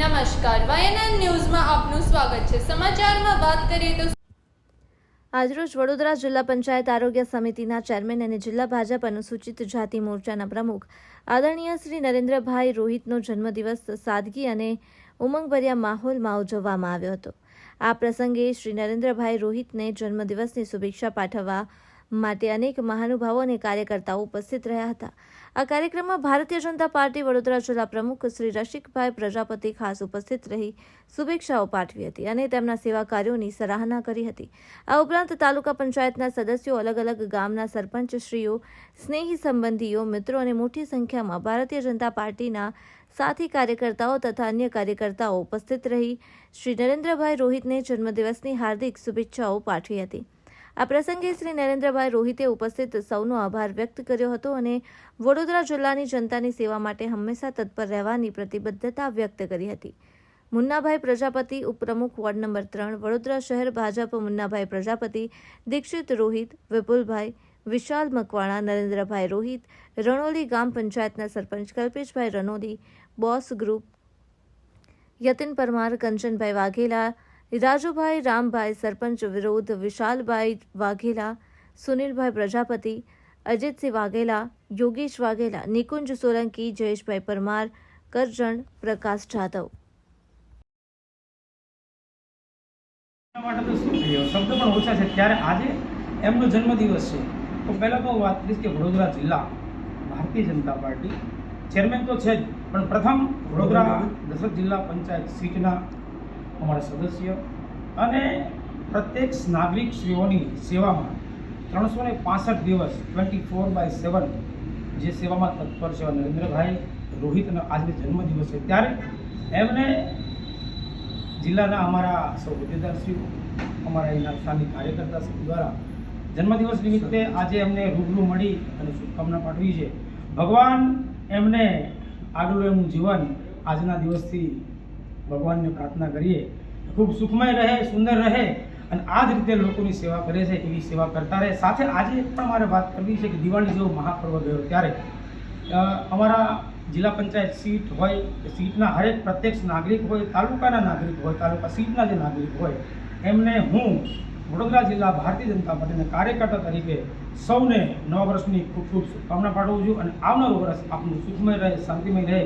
નમસ્કાર. વાયએનએન ન્યૂઝમાં આપનું સ્વાગત છે. સમાચારમાં વાત કરીએ તો આજરોજ વડોદરા જિલ્લા પંચાયત આરોગ્ય સમિતિના ચેરમેન અને જિલ્લા ભાજપ અનુસૂચિત જાતિ મોરચાના પ્રમુખ આદરણીય શ્રી નરેન્દ્રભાઈ રોહિતનો જન્મદિવસ સાદગી અને ઉમંગભર્યા માહોલમાં ઉજવવામાં આવ્યો હતો. આ પ્રસંગે શ્રી નરેન્દ્રભાઈ રોહિતને જન્મદિવસની શુભેચ્છા પાઠવવા માટે અનેક મહાનુભાવો અને કાર્યકર્તાઓ ઉપસ્થિત રહ્યા હતા. આ કાર્યક્રમમાં ભારતીય જનતા પાર્ટી વડોદરા જિલ્લા પ્રમુખ શ્રી રસિકભાઈ પ્રજાપતિ ખાસ ઉપસ્થિત રહી, શુભેચ્છાઓ પાઠવી હતી અને તેમના સેવા કાર્યોની સરાહના કરી હતી. આ ઉપરાંત તાલુકા પંચાયતના સદસ્યો અલગ અલગ ગામના સરપંચશ્રીઓ, સ્નેહી સંબંધીઓ, મિત્રો અને મોટી સંખ્યામાં ભારતીય જનતા પાર્ટીના સાથી કાર્યકર્તાઓ તથા અન્ય કાર્યકર્તાઓ ઉપસ્થિત રહી. શ્રી નરેન્દ્રભાઈ રોહિતને જન્મદિવસની હાર્દિક શુભેચ્છાઓ પાઠવી હતી. આ પ્રસંગે શ્રી નરેન્દ્રભાઈ રોહિતે ઉપસ્થિત સૌનો આભાર વ્યક્ત કર્યો હતો અને વડોદરા જિલ્લાની જનતાની સેવા માટે હંમેશા તત્પર રહેવાની પ્રતિબદ્ધતા વ્યક્ત કરી હતી. મુન્નાભાઈ પ્રજાપતિ ઉપપ્રમુખ વોર્ડ નંબર ત્રણ, વડોદરા શહેર ભાજપ મુન્નાભાઈ પ્રજાપતિ, દીક્ષિત રોહિત, વિપુલભાઈ, વિશાલ મકવાણા, નરેન્દ્રભાઈ રોહિત, રણોલી ગામ પંચાયતના સરપંચ કલ્પેશભાઈ રણોલી બોસ ગ્રુપ યતિન પરમાર, કંચનભાઈ વાઘેલા રાજુભાઈ, રામભાઈ, સરપંચ વિરોધ વિશાલભાઈ વાઘેલા, સુનિલભાઈ પ્રજાપતિ, અજીતસિંહ વાઘેલા, યોગેશ વાઘેલા, નિકુંજ સોલંકી, જયેશભાઈ પરમાર, કરજણ, પ્રકાશ જાધવ. શબ્દ ભારતીય જનતા પાર્ટી ચેરમેન તો છે જ, પણ પ્રથમ વડોદરા દશરથ જિલ્લા પંચાયત સીટના અમારા સદસ્ય અને પ્રત્યેક નાગરિક શ્રીઓની સેવામાં ત્રણસો ને પાસઠ દિવસ ટ્વેન્ટી ફોર બાય સેવન જે સેવામાં તત્પર છે નરેન્દ્રભાઈ રોહિતના આજના જન્મદિવસ છે. ત્યારે એમને જિલ્લાના અમારા સૌ હોદ્દેદારશ્રીઓ અમારા એના સ્થાનિક કાર્યકર્તા દ્વારા જન્મદિવસ નિમિત્તે આજે એમને રૂબરૂ મળી અને શુભકામના પાઠવી છે. ભગવાન એમને આગળ એમનું જીવન આજના દિવસથી ભગવાનને પ્રાર્થના કરીએ. ખૂબ સુખમય રહે, સુંદર રહે અને આ જ રીતે લોકોની સેવા કરે છે, એવી સેવા કરતા રહે. સાથે આજે પણ મારે વાત કરવી છે કે દિવાળી જેવો મહાપર્વ ગયો ત્યારે અમારા જિલ્લા પંચાયત સીટ હોય, સીટના હરેક પ્રત્યક્ષ નાગરિક હોય, તાલુકાના નાગરિક હોય, તાલુકા સીટના જે નાગરિક હોય, એમને હું વડોદરા જિલ્લા ભારતીય જનતા પાર્ટીના કાર્યકર્તા તરીકે સૌને નવા વર્ષની ખૂબ ખૂબ શુભકામના પાઠવું છું અને આવનારું વર્ષ આપણું સુખમય રહે, શાંતિમય રહે,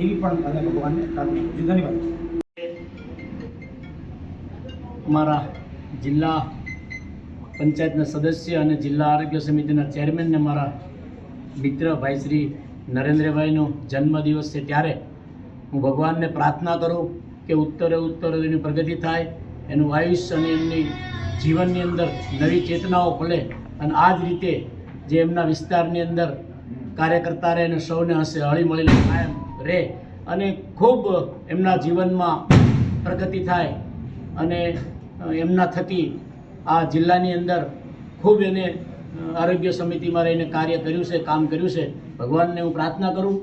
એવી પણ દાદા ભગવાનને પ્રાર્થના કરું છું. ધન્યવાદ. અમારા જિલ્લા પંચાયતના સદસ્ય અને જિલ્લા આરોગ્ય સમિતિના ચેરમેનને મારા મિત્ર ભાઈ શ્રી નરેન્દ્રભાઈનો જન્મદિવસ છે ત્યારે હું ભગવાનને પ્રાર્થના કરું કે ઉત્તરે ઉત્તર એની પ્રગતિ થાય, એનું આયુષ્ય અને એમની જીવનની અંદર નવી ચેતનાઓ ખોલે અને આ જ રીતે જે એમના વિસ્તારની અંદર કાર્યકર્તા રહે અને સૌને હશે હળીમળીને કાયમ રહે અને ખૂબ એમના જીવનમાં પ્રગતિ થાય અને એમના થકી આ જિલ્લાની અંદર ખૂબ એને આરોગ્ય સમિતિમાં રહીને કાર્ય કર્યું છે, કામ કર્યું છે. ભગવાનને હું પ્રાર્થના કરું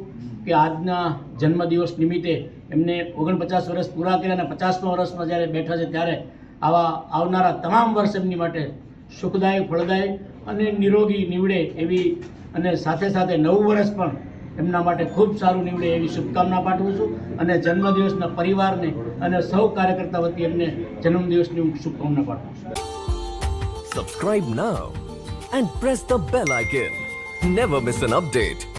કે આજના જન્મદિવસ નિમિત્તે એમને ઓગણપચાસ વર્ષ પૂરા કર્યા અને પચાસમા વર્ષમાં જ્યારે બેઠા છે ત્યારે આવા આવનારા તમામ વર્ષ એમની માટે સુખદાયક, ફળદાયક અને નિરોગી નીવડે એવી અને સાથે સાથે નવું વર્ષ પણ એમના માટે ખૂબ સારું નીવડે એવી શુભકામના પાઠવું છું અને જન્મદિવસના પરિવારને અને સૌ કાર્યકર્તા વતી એમને જન્મદિવસની હું શુભકામના પાઠવું છું Subscribe now and press the bell icon. Never miss an update.